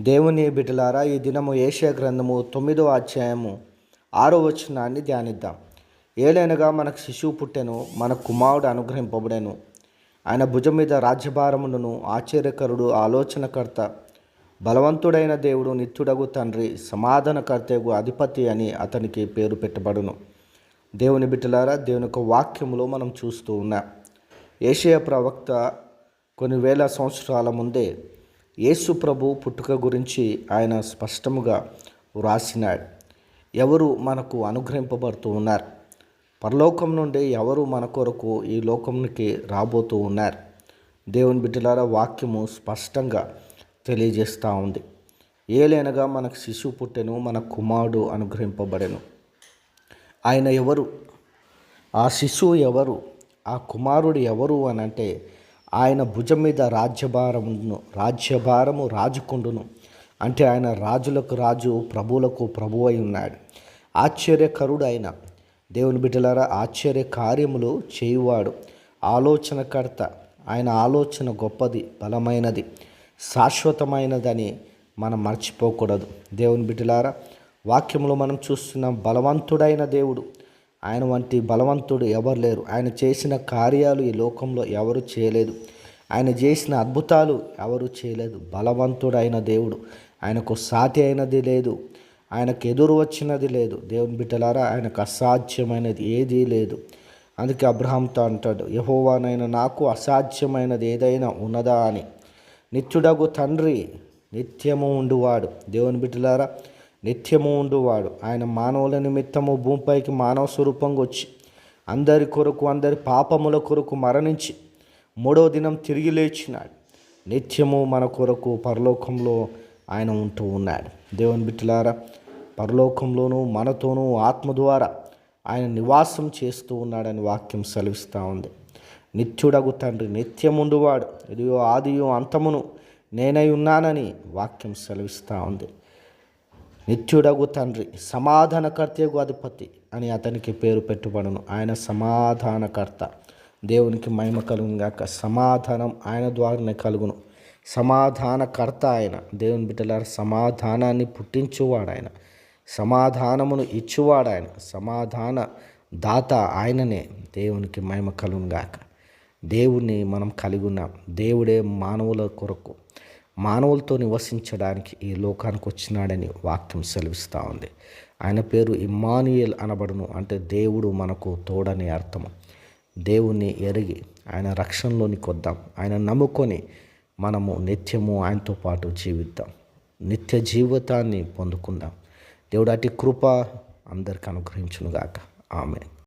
దేవుని బిడ్డలారా ఈ దినము ఏషియా గ్రంథము తొమ్మిదో అధ్యాయము ఆరో వచనాన్ని ధ్యానిద్దాం. ఏలైనగా మనకు శిశువు పుట్టెను మన కుమారుడు అనుగ్రహింపబడెను. ఆయన భుజం మీద రాజ్యభారమును ఆశ్చర్యకరుడు ఆలోచనకర్త బలవంతుడైన దేవుడు నిత్యుడగు తండ్రి సమాధానకర్తగు అధిపతి అని అతనికి పేరు పెట్టబడును. దేవుని బిడ్డలారా దేవుని యొక్క వాక్యములో మనం చూస్తూ ఉన్నాం. ఏషియా ప్రవక్త కొన్ని వేల సంవత్సరాల ముందే యేసు ప్రభు పుట్టుక గురించి ఆయన స్పష్టముగా వ్రాసినాడు. ఎవరు మనకు అనుగ్రహింపబడుతూ ఉన్నారు? పరలోకం నుండి ఎవరు మన కొరకు ఈ లోకంకి రాబోతూ ఉన్నారు? దేవుని బిడ్డలారా వాక్యము స్పష్టంగా తెలియజేస్తూ ఉంది. ఏలైనగా మనకు శిశువు పుట్టెను మన కుమారుడు అనుగ్రహింపబడెను. ఆయన ఎవరు? ఆ శిశువు ఎవరు? ఆ కుమారుడు ఎవరు అని అంటే ఆయన భుజం మీద రాజ్యభారమును రాజ్యభారము రాజుకుండును. అంటే ఆయన రాజులకు రాజు ప్రభువులకు ప్రభు అయి ఉన్నాడు. ఆశ్చర్యకరుడు ఆయన దేవుని బిడ్డలారా ఆశ్చర్య కార్యములు చేయువాడు ఆలోచనకర్త. ఆయన ఆలోచన గొప్పది బలమైనది శాశ్వతమైనదని మనం మర్చిపోకూడదు. దేవుని బిడ్డలారా వాక్యంలో మనం చూస్తున్నాం బలవంతుడైన దేవుడు ఆయన వంటి బలవంతుడు ఎవరు లేరు. ఆయన చేసిన కార్యాలు ఈ లోకంలో ఎవరు చేయలేదు. ఆయన చేసిన అద్భుతాలు ఎవరు చేయలేదు. బలవంతుడైన దేవుడు ఆయనకు సాటి అయినది లేదు. ఆయనకు ఎదురు వచ్చినది లేదు. దేవుని బిడ్డలారా ఆయనకు అసాధ్యమైనది ఏదీ లేదు. అందుకే అబ్రహాంతో అంటాడు యహోవానైనా నాకు అసాధ్యమైనది ఏదైనా ఉన్నదా అని. నిత్యుడగు తండ్రి నిత్యము ఉండువాడు. దేవుని బిడ్డలారా నిత్యము ఉండువాడు. ఆయన మానవుల నిమిత్తము భూమిపైకి మానవ స్వరూపంగా వచ్చి అందరి కొరకు అందరి పాపముల కొరకు మరణించి మూడో దినం తిరిగి లేచినాడు. నిత్యము మన కొరకు పరలోకంలో ఆయన ఉంటూ ఉన్నాడు. దేవుని బిడ్డలారా పరలోకంలోనూ మనతోనూ ఆత్మ ద్వారా ఆయన నివాసం చేస్తూ ఉన్నాడని వాక్యం సెలవిస్తూ ఉంది. నిత్యుడగు తండ్రి నిత్యముండువాడు ఇదియో ఆదియో అంతమును నేనై ఉన్నానని వాక్యం సెలవిస్తూ ఉంది. నిత్యుడగు తండ్రి సమాధానకర్తయగు అధిపతి అని అతనికి పేరు పెట్టుబడును. ఆయన సమాధానకర్త. దేవునికి మహిమ కలుగును గాక. సమాధానం ఆయన ద్వారానే కలుగును. సమాధానకర్త ఆయన. దేవుని బిడ్డల సమాధానాన్ని పుట్టించువాడు ఆయన సమాధానమును ఇచ్చువాడు ఆయన సమాధాన దాత ఆయననే. దేవునికి మహిమ కలుగును గాక. దేవుణ్ణి మనం కలిగి ఉన్నాం. దేవుడే మానవుల కొరకు. మానవులతో నివసించడానికి ఈ లోకానికి వచ్చినాడని వాక్యం సెలవిస్తూ ఉంది. ఆయన పేరు ఇమ్మానుయేల్ అనబడును అంటే దేవుడు మనకు తోడని అర్థము దేవుణ్ణి ఎరిగి ఆయన రక్షణలోనికి వద్దాం ఆయన నమ్ముకొని మనము నిత్యము ఆయనతో పాటు జీవిద్దాం. నిత్య జీవితాన్ని పొందుకుందాం. దేవుడు అటు కృప అందరికి అనుగ్రహించునుగాక. ఆమె